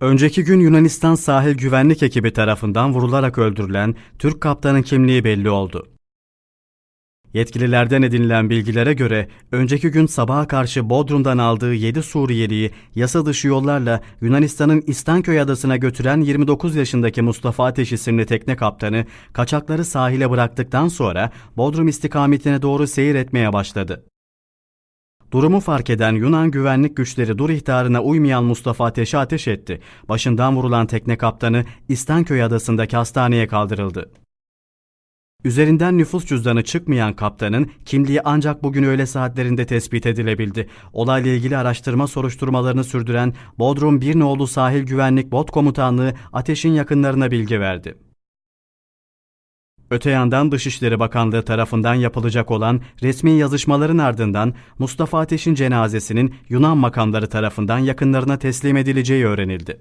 Önceki gün Yunanistan sahil güvenlik ekibi tarafından vurularak öldürülen Türk kaptanın kimliği belli oldu. Yetkililerden edinilen bilgilere göre önceki gün sabaha karşı Bodrum'dan aldığı 7 Suriyeliyi yasa dışı yollarla Yunanistan'ın İstanköy adasına götüren 29 yaşındaki Mustafa Ateş isimli tekne kaptanı kaçakları sahile bıraktıktan sonra Bodrum istikametine doğru seyir etmeye başladı. Durumu fark eden Yunan güvenlik güçleri dur ihtarına uymayan Mustafa Ateş'e ateş etti. Başından vurulan tekne kaptanı İstanköy adasındaki hastaneye kaldırıldı. Üzerinden nüfus cüzdanı çıkmayan kaptanın kimliği ancak bugün öğle saatlerinde tespit edilebildi. Olayla ilgili araştırma soruşturmalarını sürdüren Bodrum Birnoğlu Sahil Güvenlik Bot Komutanlığı ateşin yakınlarına bilgi verdi. Öte yandan Dışişleri Bakanlığı tarafından yapılacak olan resmi yazışmaların ardından Mustafa Ateş'in cenazesinin Yunan makamları tarafından yakınlarına teslim edileceği öğrenildi.